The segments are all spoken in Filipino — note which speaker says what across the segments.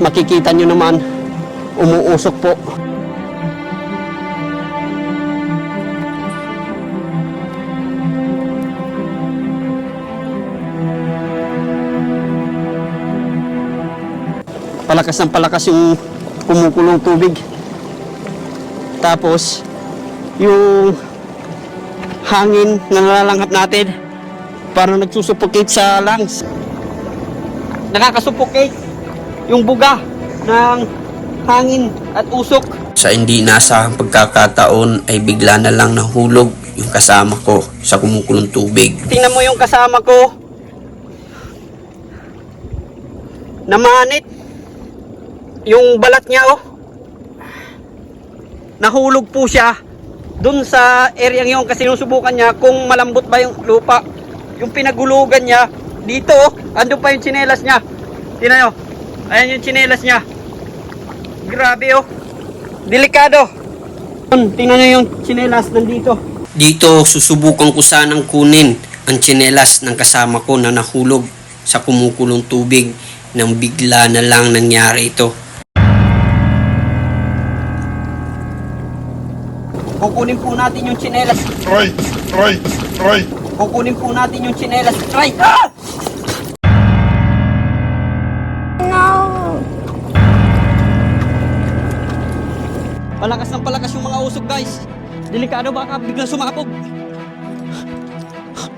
Speaker 1: makikita nyo naman, umuusok po. Palakas ng palakas yung kumukulong tubig. Tapos, yung hangin na nalalanghap natin, parang nagsusuffocate sa lungs. Nakakasuffocate yung buga ng hangin at usok.
Speaker 2: Sa hindi nasahang pagkakataon ay bigla na lang nahulog yung kasama ko sa kumukulong tubig.
Speaker 1: Tingnan mo yung kasama ko. Namanit. Yung balat niya oh. Nahulog po siya dun sa area yun kasi sinusubukan niya kung malambot ba yung lupa. Yung pinagulugan niya dito oh. Andun pa yung tsinelas niya. Tingnan nyo. Ayan yung tsinelas niya. Grabe oh. Delikado. Tingnan nyo yung tsinelas nandito.
Speaker 2: Dito susubukan ko sanang kunin ang tsinelas ng kasama ko na nahulog sa kumukulong tubig nang bigla na lang nangyari ito.
Speaker 1: Kukunin po natin yung tsinelas.
Speaker 3: Try, try, try.
Speaker 1: Kukunin po natin yung tsinelas. Try! Ah! Palakas ng palakas yung mga usok guys. Delikado baka biglang sumabog.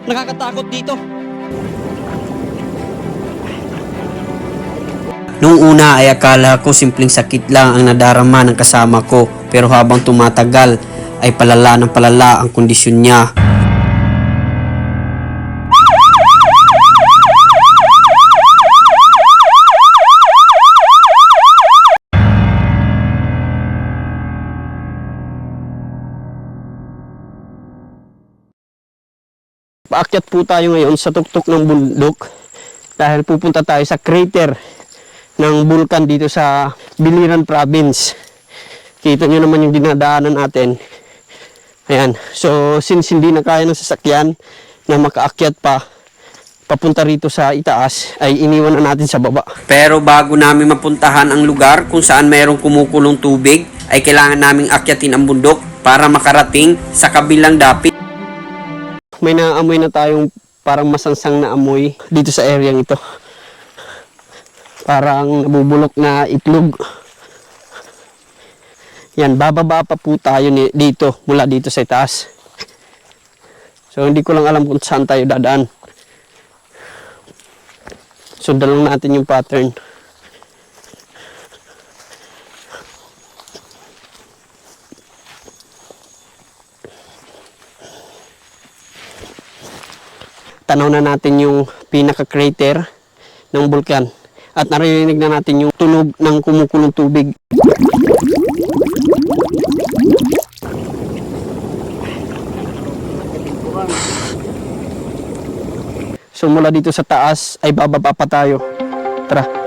Speaker 1: Nakakatakot dito.
Speaker 2: Noong una ay akala ko simpleng sakit lang ang nadarama ng kasama ko pero habang tumatagal ay palala ng palala ang kondisyon niya.
Speaker 1: Paakyat po tayo ngayon sa tuktok ng bundok dahil pupunta tayo sa crater ng bulkan dito sa Biliran Province. Kita nyo naman yung dinadaanan natin. Ayan. So, since hindi na kaya ng sasakyan na makaakyat pa papunta rito sa itaas, ay iniwan na natin sa baba.
Speaker 2: Pero bago namin mapuntahan ang lugar kung saan mayroong kumukulong tubig, ay kailangan naming akyatin ang bundok para makarating sa kabilang dapit.
Speaker 1: May naamoy na tayong parang masangsang na amoy dito sa area ito. Parang nabubulok na itlog. Yan, bababa pa po tayo dito, mula dito sa itaas. So, hindi ko lang alam kung saan tayo dadaan. Sundan lang natin yung pattern. Tanaw na natin yung pinaka-crater ng bulkan. At narinig na natin yung tunog ng kumukulong tubig. So mula dito sa taas ay bababa pa tayo. Tara.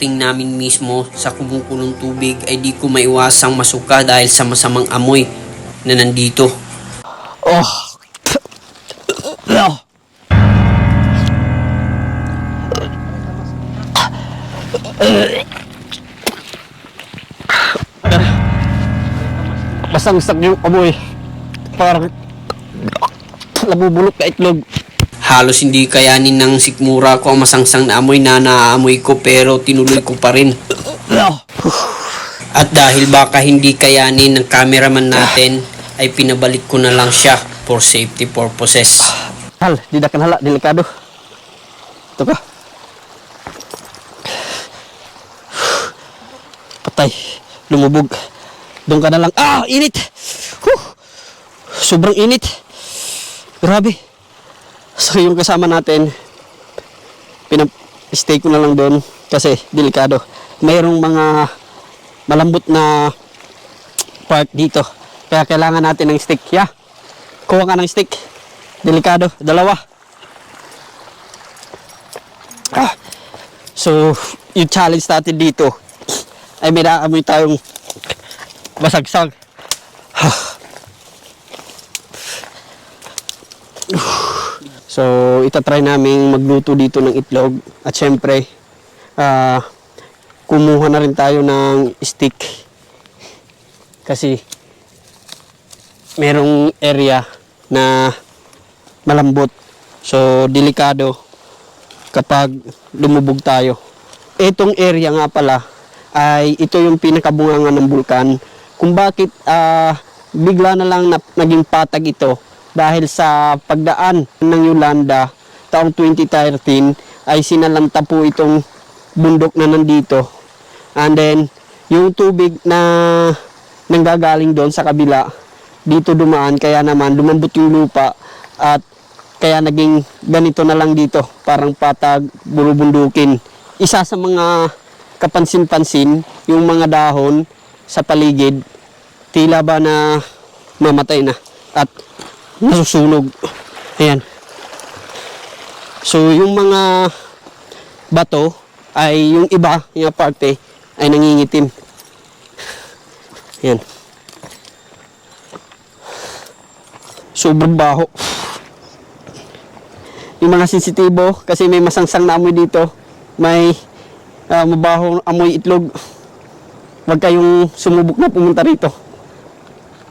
Speaker 2: Pagkarating namin mismo sa kumukulong tubig ay di ko maiwasang masuka dahil sa masamang amoy na nandito.
Speaker 1: Oh. Oh. Basang-sak yung amoy. Parang nabubulok ka itlog.
Speaker 2: Halos hindi kayanin ng sikmura ko ang masangsang na amoy na naaamoy ko pero tinuloy ko pa rin. At dahil baka hindi kayanin ng cameraman natin ay pinabalik ko na lang siya for safety purposes.
Speaker 1: Hal, di na kanhala, delikado. Ito ka. Patay. Lumubog. Doon ka na lang. Ah, init! Huh! Sobrang init. Grabe. So, yung kasama natin, pinap-stay ko na lang doon. Kasi delikado. Mayroong mga malambot na part dito. Kaya kailangan natin ng stick. Yeah. Kuha ka ng stick. Delikado. Dalawa. Ah. So, yung challenge natin dito ay may naamoy tayong basagsag. So, itatry namin magluto dito ng itlog. At syempre, ah, kumuha na rin tayo ng stick. Kasi, merong area na malambot. So, delikado kapag lumubog tayo. Itong area nga pala ay ito yung pinakabungangan ng bulkan. Kung bakit ah, bigla na lang na, naging patag ito dahil sa pagdaan ng Yolanda taong 2013 ay sinalanta po itong bundok na nandito. And then yung tubig na nanggagaling doon sa kabila dito dumaan kaya naman lumambot yung lupa at kaya naging ganito na lang dito, parang patag, bulubundukin. Isa sa mga kapansin-pansin, yung mga dahon sa paligid, tila ba na mamatay na at nasusunog. Ayan. So, yung mga bato ay yung iba, yung parte, ay nangingitim. Ayan. Sobrang baho yung mga sensitibo kasi may masangsang na amoy dito may ah, mabahong amoy itlog huwag kayong sumubok na pumunta rito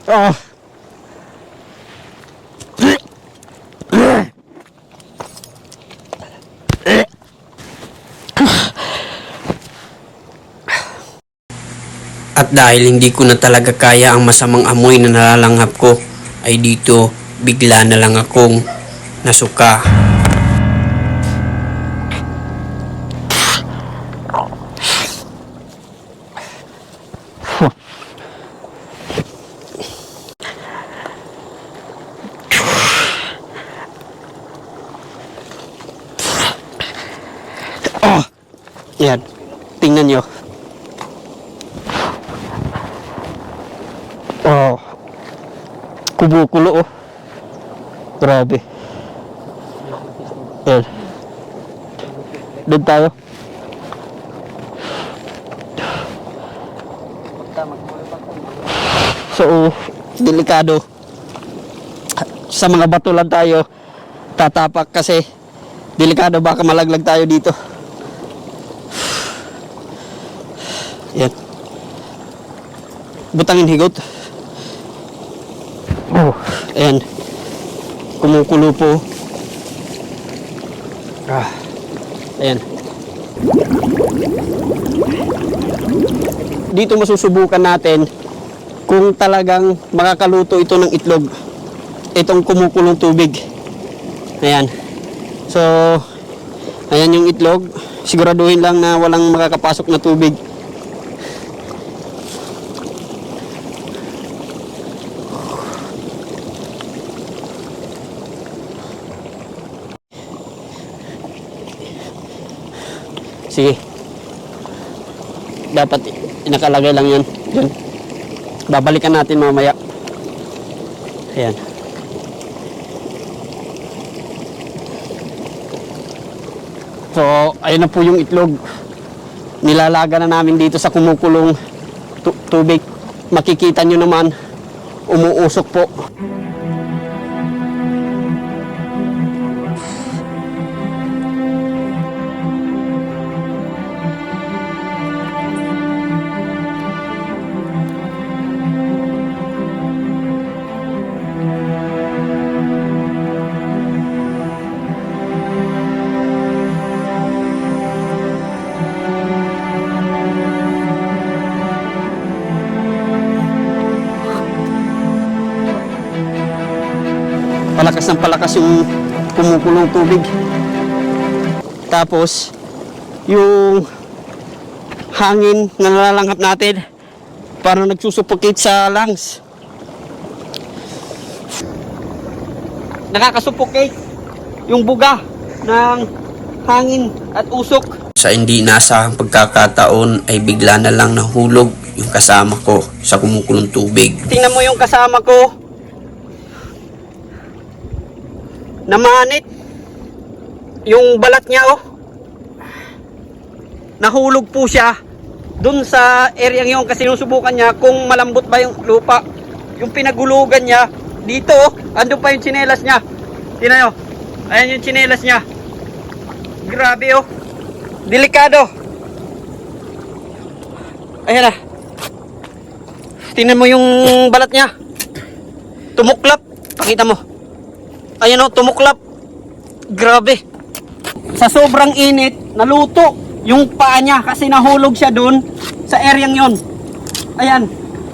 Speaker 1: oh.
Speaker 2: At dahil hindi ko na talaga kaya ang masamang amoy na nalalanghap ko, ay dito bigla na lang akong nasuka.
Speaker 1: yan tingnan nyo oh kubo-kulo oh. Grabe. Yan doon tayo. So delikado. Sa mga bato lang tayo tatapak kasi delikado baka malaglag tayo dito. Yan. Butangin higot. Oh, ayan. Kumukulo po. Ah. Ayan. Dito masusubukan natin kung talagang makakaluto ito ng itlog. Itong kumukulong tubig. Ayan. So, ayan yung itlog. Siguraduhin lang na walang makakapasok na tubig. Dapat nakalagay lang. Yun. Babalikan natin mamaya. Ayan. So, ayun na po yung itlog. Nilalaga na namin dito sa kumukulong tu- tubig. Makikita nyo naman, umuusok po. Ng palakas yung kumukulong tubig. Tapos, yung hangin na nalalanghap natin, parang nagsusuffocate sa lungs. Nakakasuffocate yung buga ng hangin at usok.
Speaker 2: Sa hindi inaasahang pagkakataon ay bigla na lang nahulog yung kasama ko sa kumukulong tubig.
Speaker 1: Tingnan mo yung kasama ko. Namanit. Yung balat niya oh. Nahulog po siya dun sa area yun kasi sinusubukan niya kung malambot ba yung lupa. Yung pinagulugan niya dito oh. Ando pa yung tsinelas niya. Tingnan nyo. Ayan yung tsinelas niya. Grabe oh. Delikado. Ayan na. Tingnan mo yung balat niya. Tumuklap. Pakita mo. Ayan o, tumuklap. Grabe. Sa sobrang init, naluto yung paa niya kasi nahulog siya doon sa areang yon. Ayan.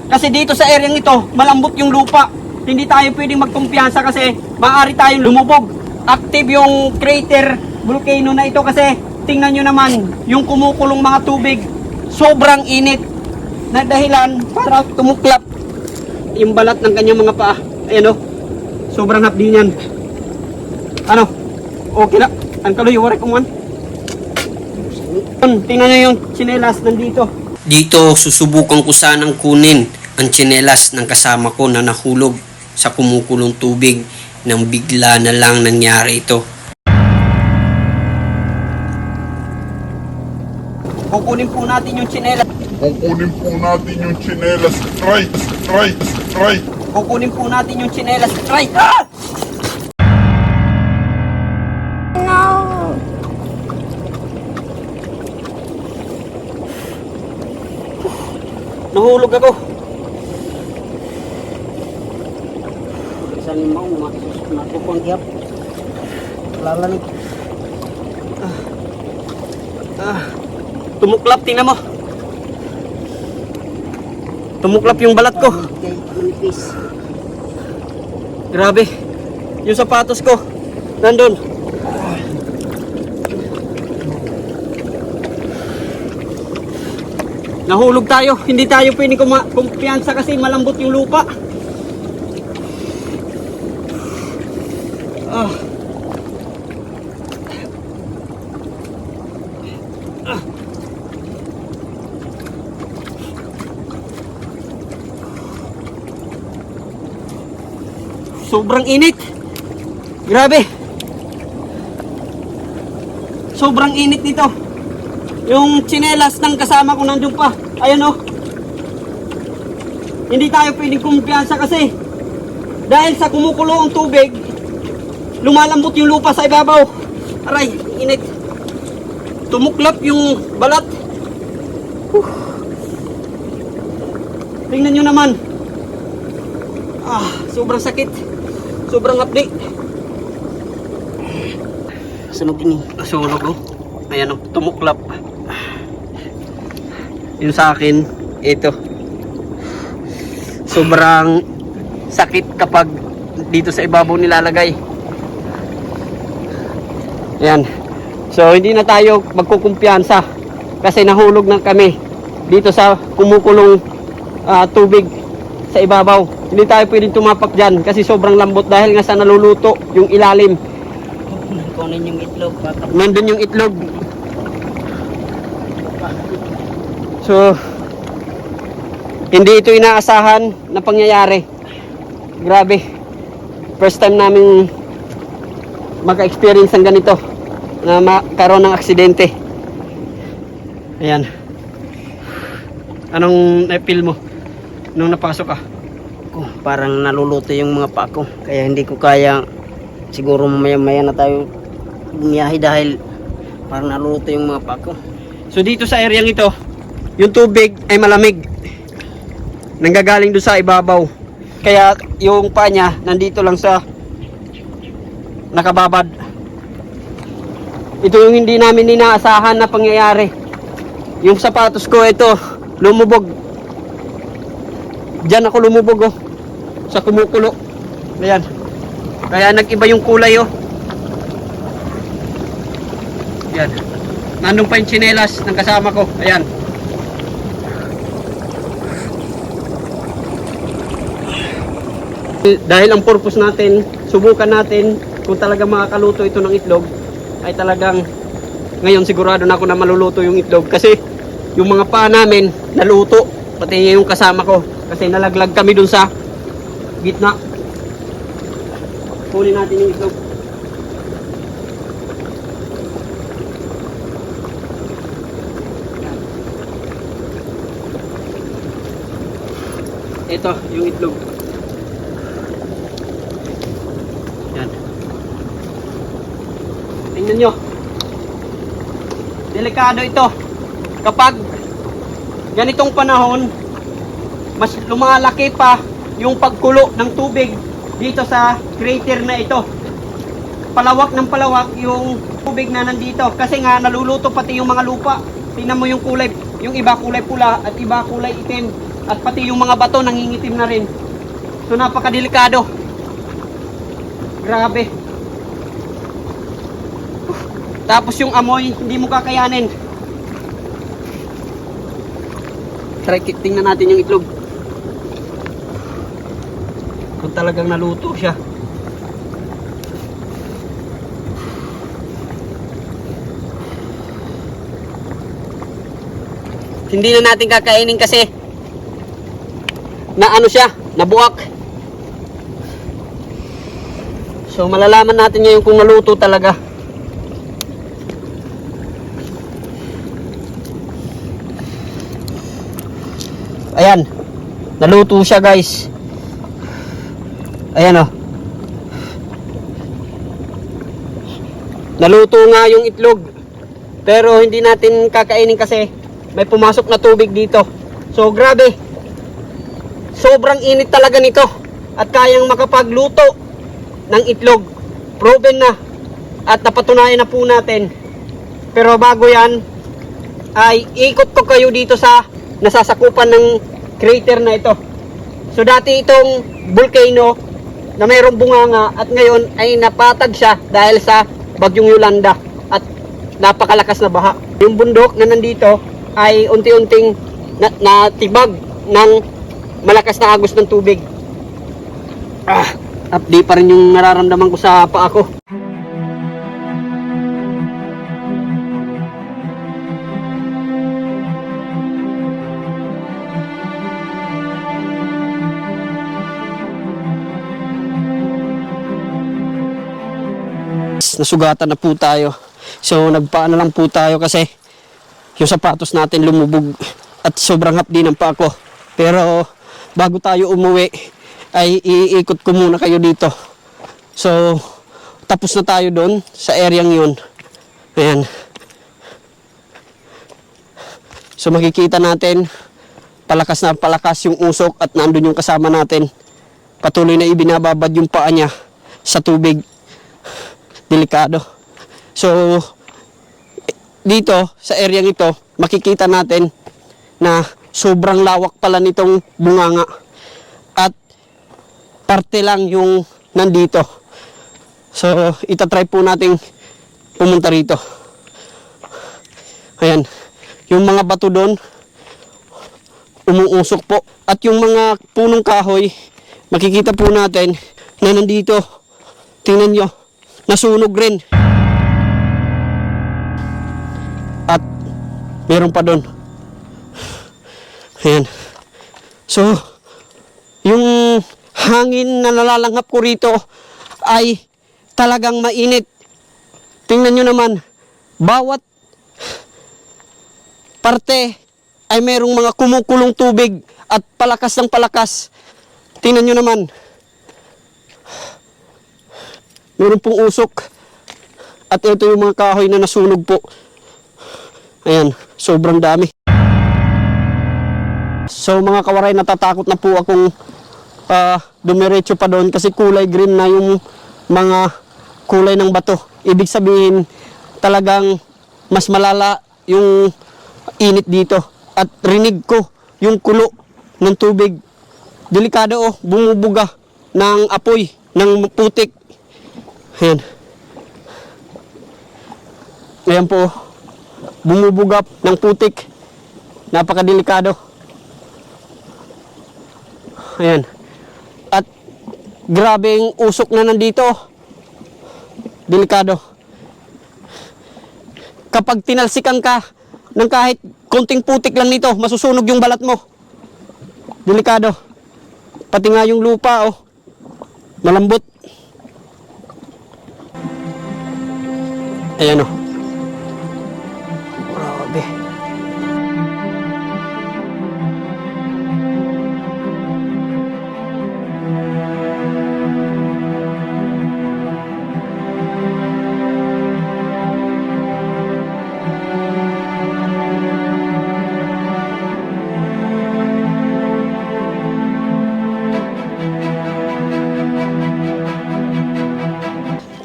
Speaker 1: Kasi dito sa areang ito, malambot yung lupa. Hindi tayo pwedeng magkumpiyansa kasi maaari tayong lumubog. Active yung crater volcano na ito kasi tingnan nyo naman yung kumukulong mga tubig. Sobrang init na dahilan para tumuklap yung balat ng kanyang mga paa. Ayan o. Sobrang hapdi niyan. Ano? Okay na. Ang kaloy, waray kumuhan. Tingnan nyo yung chinelas nandito.
Speaker 2: Dito susubukan ko sanang kunin ang tsinelas ng kasama ko na nahulog sa kumukulong tubig nang bigla na lang nangyari ito.
Speaker 1: Kukunin po natin yung chinelas.
Speaker 3: Kukunin po natin yung chinelas. Try, try, try.
Speaker 1: Kukunin po natin yung chinelas. Try! Ah! Nahulog ako. Isang limang matukong kiyap. Lalanig. Ah. Ah. Tumuklap, tingnan mo. Tumuklap yung balat ko. Grabe. Yung sapatos ko. Nandun. Nahulog tayo. Hindi tayo pwedeng kumpiyansa kasi malambot yung lupa. Ah. Ah. Sobrang init. Grabe. Sobrang init nito. Yung tsinelas ng kasama ko nandun pa. Ayan o. Hindi tayo pwedeng kumpiyansa kasi dahil sa kumukulo ang tubig, lumalambot yung lupa sa ibabaw. Aray, init. Tumuklap yung balat. Huh. Tingnan nyo naman. Ah, sobrang sakit. Sobrang apdi. Sunog ini. Sunog oh. Ayan oh, tumuklap. Yung sa akin, ito. Sobrang sakit kapag dito sa ibabaw nilalagay. Ayan. So hindi na tayo magkukumpiyansa kasi nahulog na kami dito sa kumukulong ah, tubig sa ibabaw. Hindi tayo pwedeng tumapak dyan kasi sobrang lambot dahil nga sa naluluto yung ilalim.
Speaker 4: Kunin yung itlog,
Speaker 1: Nandun yung itlog. So, hindi ito inaasahan na pangyayari. Grabe. First time namin maka-experience ng ganito na makaroon ng aksidente. Ayan. Anong na-feel mo nung napasok ka?
Speaker 4: ko. Parang naluluto yung mga paa ko. Kaya hindi ko kaya siguro mamaya maya na tayo bumiyahe dahil parang naluluto yung mga paa ko.
Speaker 1: So dito sa area ito, yung tubig ay malamig. Nanggagaling doon sa ibabaw. Kaya yung paa niya nandito lang sa nakababad. Ito yung hindi namin inaasahan na pangyayari. Yung sapatos ko ito, lumubog. Diyan ako lumubog oh. Sa kumukulo. Ayan. Kaya nag-iba yung kulay oh. Ayan. Nandun pa yung tsinelas ng kasama ko. Ayan. Dahil ang purpose natin, subukan natin kung talaga makakaluto ito ng itlog, ay talagang Ngayon sigurado na ako na maluluto yung itlog kasi yung mga paa namin naluto. Pati yung kasama ko kasi nalaglag kami dun sa gitna. Kunin natin yung itlog. Ito, yung itlog. Yan. Nyo. Delikado ito. Kapag ganitong panahon, mas lumalaki pa yung pagkulo ng tubig dito sa crater na ito. Palawak ng palawak yung tubig na nandito kasi nga naluluto pati yung mga lupa. Tingnan mo yung kulay, yung iba kulay pula at iba kulay itim at pati yung mga bato nangingitim na rin. So napakadelikado. Grabe. Tapos yung amoy, hindi mo kakayanin. Try tingnan natin yung itlog. Kung talagang naluto siya. Hindi na natin kakainin kasi na ano siya, nabuak. So malalaman natin ngayon kung naluto talaga. Ayan. Naluto siya, guys. Ayan oh. Naluto nga yung itlog. Pero hindi natin kakainin kasi may pumasok na tubig dito. So grabe. Sobrang init talaga nito. At kayang makapagluto ng itlog. Proven na. At napatunayan na po natin. Pero bago yan, ay ikot ko kayo dito sa nasasakupan ng crater na ito. So dati itong volcano na mayroong bunganga at ngayon ay napatag siya dahil sa bagyong Yolanda at napakalakas na baha. Yung bundok na nandito ay unti-unting na, natibag ng malakas na agos ng tubig. Ah, update pa rin yung nararamdaman ko sa paa ko. Nasugatan na po tayo. So nagpaano lang po tayo kasi yung sapatos natin lumubog at sobrang hapdi ng pa ako. Pero bago tayo umuwi ay iikot ko muna kayo dito. So tapos na tayo doon sa areang yun. Ayan. So makikita natin palakas na palakas yung usok at nandun yung kasama natin. Patuloy na ibinababad yung paa niya sa tubig delikado. So, dito, sa area ito, makikita natin na sobrang lawak pala nitong bunganga. At parte lang yung nandito. So, itatry po natin pumunta rito. Ayan. Yung mga bato doon, umuusok po. At yung mga punong kahoy, makikita po natin na nandito. Tingnan nyo, nasunog rin. At meron pa doon. Ayan. So, yung hangin na nalalanghap ko rito ay talagang mainit. Tingnan nyo naman, bawat parte ay merong mga kumukulong tubig at palakas ng palakas. Tingnan nyo naman, meron pong usok. At ito yung mga kahoy na nasunog po. Ayan, sobrang dami. So mga kawaray, natatakot na po akong uh, dumiretso pa doon kasi kulay green na yung mga kulay ng bato. Ibig sabihin, talagang mas malala yung init dito. At rinig ko yung kulo ng tubig. Delikado oh, bumubuga ng apoy, ng putik. Ayan. Ayan po. Bumubugap ng putik. Napakadelikado. Ayan. At grabeng usok na nandito. Delikado. kapag tinalsikan ka ng kahit konting putik lang nito, masusunog yung balat mo. Delikado. Pati nga yung lupa, oh. Malambot. Ayan, oh. Grabe.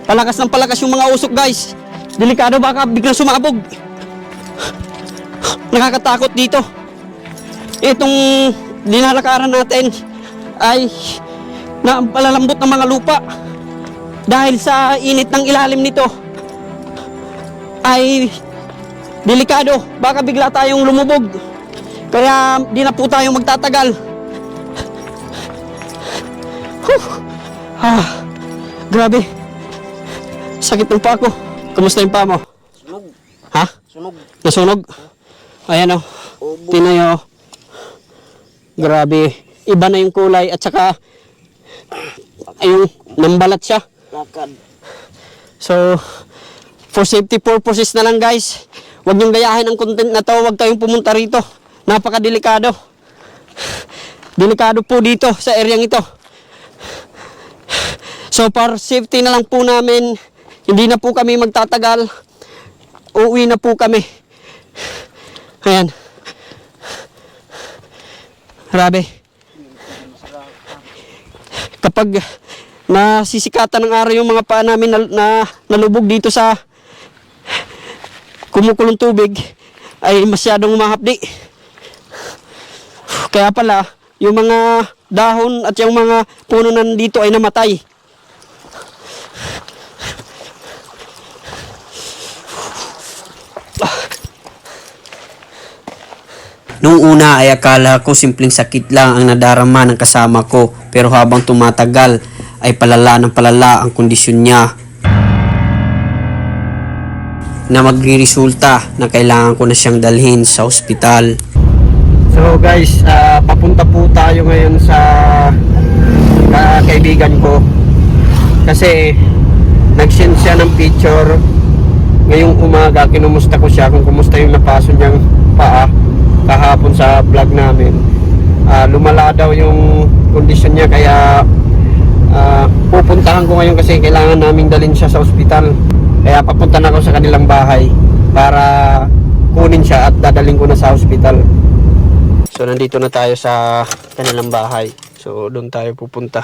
Speaker 1: Palakas ng palakas yung mga usok, guys. Delikado baka biglang sumabog. Nakakatakot dito. Itong dinalakaran natin ay na palalambot ng mga lupa. Dahil sa init ng ilalim nito ay delikado. Baka bigla tayong lumubog. Kaya di na po tayo magtatagal. Huh. Ah, grabe. Sakit ng pa ako. Kumusta yung pa mo?
Speaker 4: Sunog.
Speaker 1: Ha?
Speaker 4: Sunog.
Speaker 1: Nasunog? Ayan o. Tinayo. Grabe. Iba na yung kulay at saka ayun, nambalat siya.
Speaker 4: Lakad.
Speaker 1: So, for safety purposes na lang guys, huwag niyong gayahin ang content na to, huwag kayong pumunta rito. Napakadelikado. Delikado po dito sa areang ito. So, for safety na lang po namin, hindi na po kami magtatagal. Uuwi na po kami. Ayan. Grabe. Kapag nasisikatan ng araw yung mga paa namin na, na nalubog dito sa kumukulong tubig ay masyadong mahapdi. Kaya pala, yung mga dahon at yung mga puno nandito ay namatay.
Speaker 2: Nung una ay akala ko simpleng sakit lang ang nadarama ng kasama ko pero habang tumatagal ay palala ng palala ang kondisyon niya na magriresulta na kailangan ko na siyang dalhin sa ospital.
Speaker 1: So guys, ah, papunta po tayo ngayon sa ah, kaibigan ko. Kasi nag-send siya ng picture ngayong umaga, kinumusta ko siya kung kumusta yung napaso niyang paa kahapon sa vlog namin. Ah, lumala daw yung kondisyon niya kaya ah, pupuntahan ko ngayon kasi kailangan naming dalhin siya sa ospital. Kaya papunta na ako sa kanilang bahay para kunin siya at dadaling ko na sa ospital. So nandito na tayo sa kanilang bahay. So doon tayo pupunta.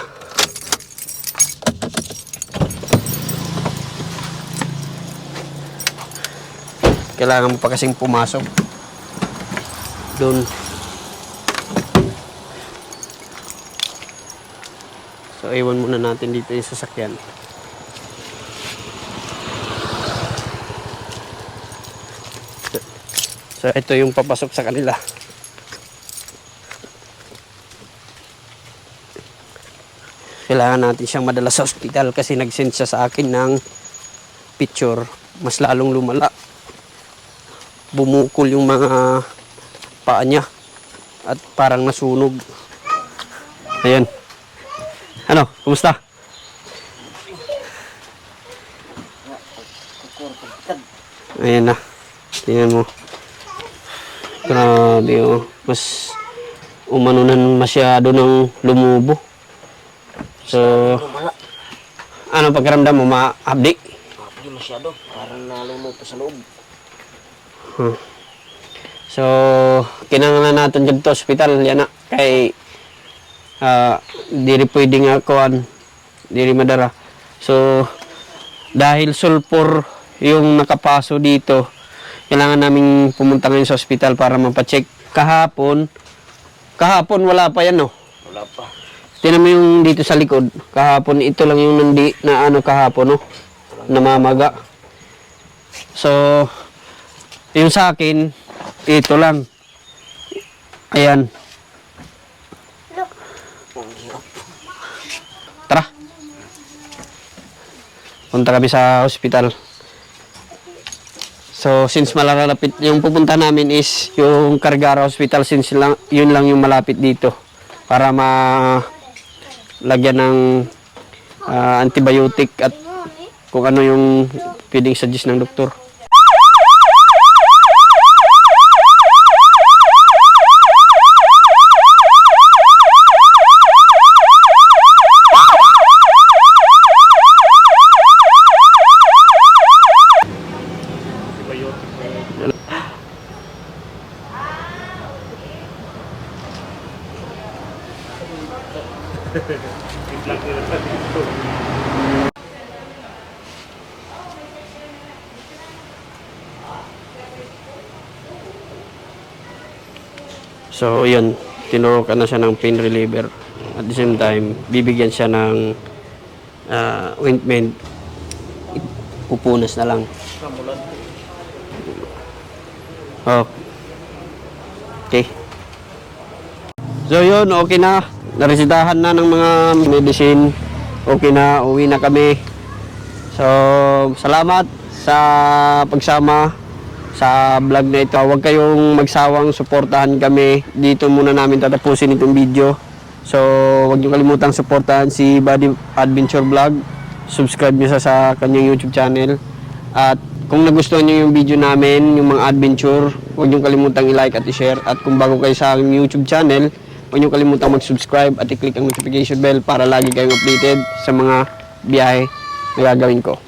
Speaker 1: Kailangan mo pa kasing pumasok. Doon. So iwan muna natin dito yung sasakyan. So, ito yung papasok sa kanila. kailangan natin siyang madala sa ospital kasi nag-send siya sa akin ng picture mas lalong lumala bumukol yung mga paa niya at parang nasunog ayan ano, kumusta? ayan na tingnan mo grabe oh mas umano na masyado ng lumubo So, ano pakiramdam mo? Maabdi?
Speaker 4: Hindi masyado. Parang naluluto sa loob.
Speaker 1: Hmm. So, kinanglan natin dyan to hospital. Yan na. Kay, ah, di rin pwede nga kuhan. Di rin madara. So, dahil sulfur yung nakapaso dito, kailangan naming pumunta ngayon sa hospital para mapacheck. Kahapon, kahapon wala pa yan no?
Speaker 4: Wala pa.
Speaker 1: Tinan mo yung dito sa likod. Kahapon, ito lang yung nandi na ano kahapon, no? Namamaga. So, yung sa akin, ito lang. Ayan. Tara. Punta kami sa hospital. So, since malalapit, yung pupunta namin is yung Cargara Hospital since lang, yun lang yung malapit dito para ma lagyan ng ah, antibiotic at kung ano yung pwedeng suggest ng doktor. So, yun, tinurukan na siya ng pain reliever. At the same time, bibigyan siya ng ah, ointment. Pupunas na lang. Oh. Okay. So yun, okay na. Naresitahan na ng mga medicine. Okay na, uwi na kami. So, salamat sa pagsama sa vlog na ito. Huwag kayong magsawang suportahan kami. Dito muna namin tatapusin itong video. So, huwag niyo kalimutang suportahan si Buddy Adventure Vlog. Subscribe niyo sa, sa kanyang YouTube channel. At kung nagustuhan niyo yung video namin, yung mga adventure, huwag niyo kalimutang i-like at i-share. At kung bago kayo sa aking YouTube channel, huwag niyo kalimutang mag-subscribe at i-click ang notification bell para lagi kayong updated sa mga biyahe na gagawin ko.